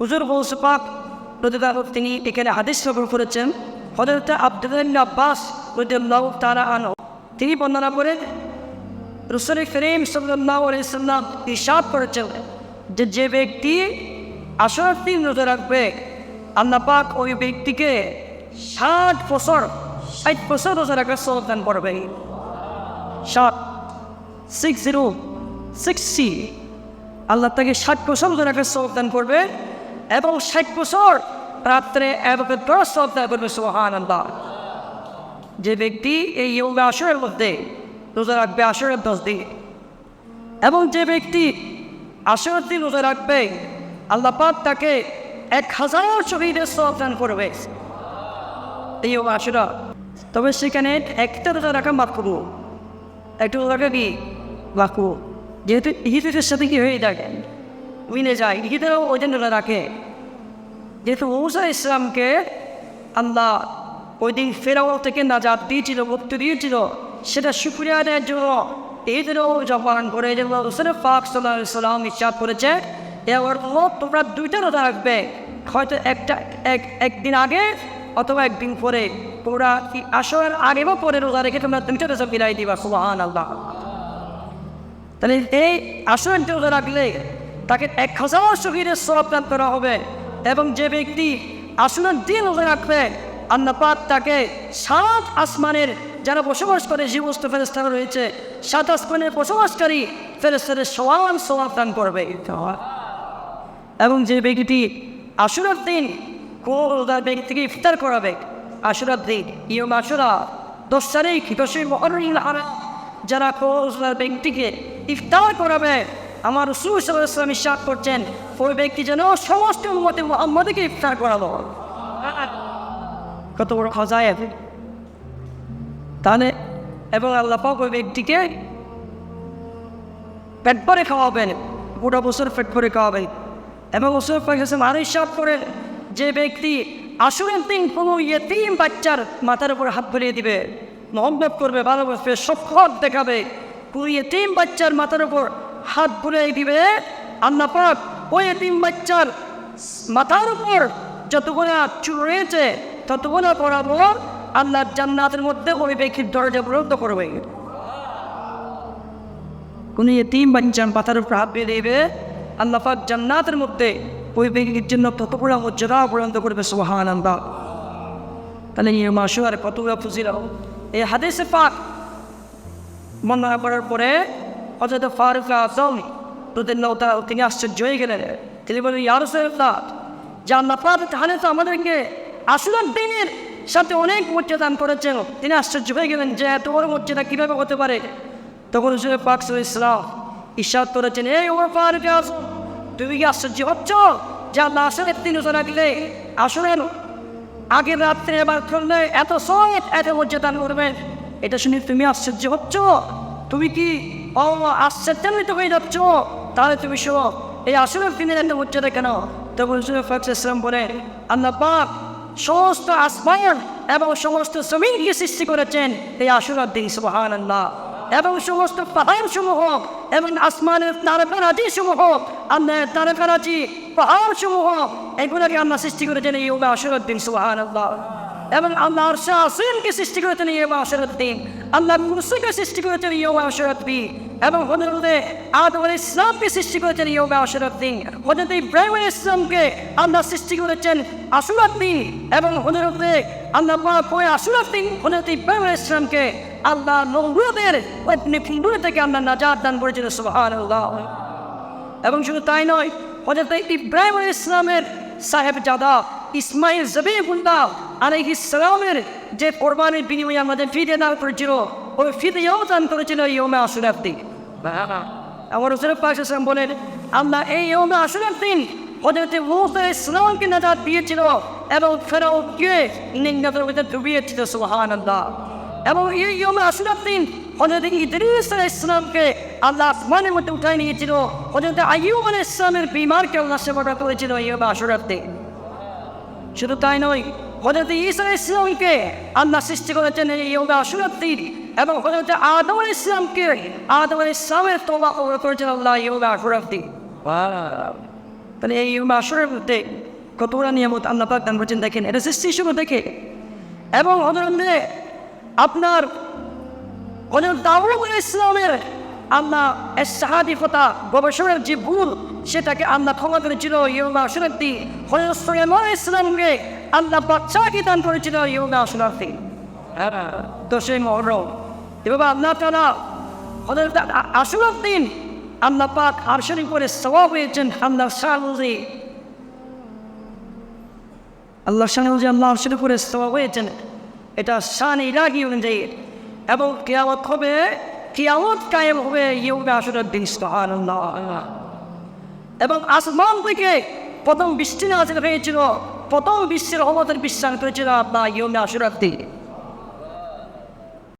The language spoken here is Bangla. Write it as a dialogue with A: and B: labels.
A: হুজুর বলছে, পাক তিনি এখানে হাদিস সফর করেছেন হজরত আব্দুল্লাহ আব্বাস তারা আনো তিনি বর্ণনা করেন রসুল করিম সাল্লাহ সাল্লাম ইসাদ করেছেন যে যে ব্যক্তি আসর দিন রোজা রাখবে, আল্লাহ পাক ওই ব্যক্তিকে ষাট বছর ষাট বছর রোজা রাখার সন্তান করবে। ষাট সিক্স জিরো সিক্সটি আল্লাহ তাকে ষাট বছর রোজা রাখার সন্তান করবে। এবং ষাট বছর রাত্রে করবে সোহান আল্লাহ যে ব্যক্তি এই ইয়মে আসরের মধ্যে, রোজা রাখবে আসরের দশ দিন। এবং যে ব্যক্তি আসরের দিন রোজা রাখবে, আল্লাহ তাকে এক হাজার শহীদের সন্তান করবে। এই ইয়মে আসরা তবে সেখানে একটা রোজা রাখা মাফ করব। একটু রোজা রাখা কি? মাফ যেহেতু ইহিদের সাথে কি হয়ে থাকে? মিলে যায় ইহিদেরও ওই রোজা রাখে যেহেতু মৌসা ইসলামকে আল্লাহ ওই দিন ফেরাও থেকে নাজাদ দিয়েছিল মুক্তি দিয়েছিল সেটা শুক্রিয়া আদায়ের জন্য এদেরও পালন করে এই জন্য রসুল সাল্লাহ ইচ্ছা করেছে এবার তোমরা দুইটা রোজা রাখবে হয়তো একটা এক একদিন আগে অথবা একদিন পরে তোমরা কি আসর আগে বা পরে রোজা রেখে তোমরা দুইটা রোজা মিলাই দিবা সুবাহান আল্লাহ তাহলে এই আসরের রোজা রাখলে তাকে এক হাজার শহীদের সব দান করা হবে। এবং যে ব্যক্তি আসনের দিন রোজা রাখবে, আন্নাপাত তাকে সাত আসমানের যারা বসবাস করে যে বস্তু ফেরেস্তারা রয়েছে, সাত আসমানের বসবাসকারী ফেরেস্তাদের সমান সবাব দান করবে। এবং যে ব্যক্তি আসুরার দিন কোদার ব্যক্তিকে ইফতার করাবে, আসুরার দিন ইয়ম আসুরা, দশ তারিখ দশই মহরুল হারা যারা কোদার ব্যক্তিকে ইফতার করাবে আমার রসুল সাল্লাম ইস্বাদ করছেন, ওই ব্যক্তি যেন সমস্ত মতে মোহাম্মদকে ইফতার করালো কত বড় খজায় তাহলে এবং আল্লাহ পাক ওই ব্যক্তিকে পেট ভরে খাওয়াবেন, গোটা বছর পেট ভরে খাওয়াবেন। এবং ওসব পাকিস্তান আরও হিসাব করে যে ব্যক্তি আসলেন তিন কোনো ইয়েতিম বাচ্চার মাথার উপর হাত ভরিয়ে দিবে মহব্বত করবে ভালোবাসবে সফল দেখাবে, কোনো ইয়েতিম বাচ্চার মাথার উপর হাত ভরিয়ে দিবে। আল্লাহ পাক ওই এতিম বাচ্চার মাথার উপর যতগুলো চুল রয়েছে, ততগুলো পড়াবো আল্লাহ জান্নাতের মধ্যে ওই ব্যক্তির দরজা বন্ধ করবে। কোনো এতিম বাচ্চার পাতার উপর হাত বেঁধে দেবে। আল্লাহ পাক জান্নাতের মধ্যে ওই ব্যক্তির জন্য তত বড় মর্যাদা পর্যন্ত করবে সোহান আল্লাহ তাহলে এই মাসু আর কতগুলো ফুজিল এই হাদিসে পাক বর্ণনা করার পরে অযথ ফারুক তোদের নৌতা তিনি আশ্চর্য হয়ে গেলেন তিনি বলেন ইয়ার যে আল্লাহ তাহলে তো আমাদেরকে আসুরার দিনের সাথে অনেক মর্যাদা দান করেছেন। তিনি আশ্চর্য হয়ে গেলেন যে এত বড় মর্যাদা কীভাবে হতে পারে? তখন হুসুল পাক ইসলাম ইশাদ করেছেন এই ওমর ফারুক আজম, তুমি কি আশ্চর্য হচ্ছ যে আল্লাহ আসলে তিন বছর রাখলে আসলেন আগের রাত্রে এবার করলে এত সৎ এত মর্যাদা করবেন। এটা শুনে তুমি আশ্চর্য হচ্ছ? তুমি কি ও আশ্চর্যান্বিত হয়ে যাচ্ছ তাহলে তুমি শোনো, এই আসলের দিনের একটা মর্যাদা কেন? তখন ইসলাম বলে, আল্লাহ পাক সমস্ত আসমান এবং সমস্ত জমিনকে সৃষ্টি করেছেন এই আসুরার দিন সুবাহান আল্লাহ এবং সমস্ত পাহাড় সমূহ এবং আসমানের তারকারাজি সমূহ আল্লাহ তারকারাজি পাহাড় সমূহ এগুলোকে আল্লাহ সৃষ্টি করেছেন এই আসুরার দিন সুবাহান আল্লাহ এবং আল্লাহ শাহ আসিনকে সৃষ্টি করেছেন ইয়ম আসরদ্দিন আল্লাহ মুসিকে সৃষ্টি করেছেন ইয়ম আসরদ্দিন এবং হজরতে আদম আলী ইসলামকে সৃষ্টি করেছেন ইয়ম আসরদ্দিন হজরত ইব্রাহিম ইসলামকে আল্লাহ সৃষ্টি করেছেন আসুরাদ্দিন এবং হজরতে আল্লাহ পরে আসুরাদ্দিন হজরত ইব্রাহিম ইসলামকে আল্লাহ নমরুদের ফিন্দুর থেকে আল্লাহ নাজাদ দান করেছেন সুবহান এবং শুধু তাই নয়, হজরত ইব্রাহিম ইসলামের সাহেব জাদা ইসমাইল জবিবুল্লাহ আলহ ইসলামের যে কোরবানির বিনিময়ে আমাদের ফিদে দান করেছিল, ওই ফিদেও দান করেছিল ইয়মে আসুরার দিন। আমার হুসেন পাকিস্তান বলেন আমরা এই ইয়মে আসুরার দিন হজরত মুসা ইসলামকে নাজাদ দিয়েছিল এবং ফেরাও গিয়ে নিন্দাদের মধ্যে ডুবিয়েছিল সুহান এবং এই ইয়মে আসুরার দিন হজরত ইদ্রিস ইসলামকে আল্লাহ আসমানের মধ্যে উঠাই নিয়েছিল। হজরত আইয়ুব আল ইসলামের বিমারকে আল্লাহ সেবাটা করেছিল ইয়মে আসুরার দিন শুধু তাই নয় হজরত ঈসা ইসলামকে আল্লাহ সৃষ্টি করেছেন এই ইয়মে আসুরার দিন এবং হজরত আদম ইসলামকে আদম ইসলামের কবর করেছেন আল্লাহ ইয়মে আসুরার দিন তাহলে এই আসরের মধ্যে কতগুলো নিয়ামত আল্লাহ পাক দান করছেন দেখেন এটা সৃষ্টি হিসেবে দেখে। এবং অনন্যে আপনার অনেক দাউল ইসলামের আল্লাহ সাহাদিফতা গবেষণার যে ভুল, সেটাকে আল্লাহ ক্ষমা করেছিল ইউমা আসরাফি হজরত ইসলামকে আল্লাহ বাচ্চাকে দান করেছিল ইউমা আসরাফি দশই মহরম। এভাবে আল্লাহ তালা হজরত আসরাফদিন আল্লাহ পাক আরশারি করে সবাব হয়েছেন আল্লাহ শাহজি আল্লাহ শাহজি আল্লাহ আরশারি করে সবাব হয়েছেন। এটা শান ইরাগি অনুযায়ী। এবং কেয়ামত হবে কেয়ামত কায়েম হবে ইউমে আসরুদ্দিন আনন্দ এবং আসমান থেকে প্রথম বৃষ্টি নাজিল হয়েছিল, প্রথম বিশ্বের রহমতের বিশ্বাস করেছিল আপনার ইউমে আসরুদ্দিন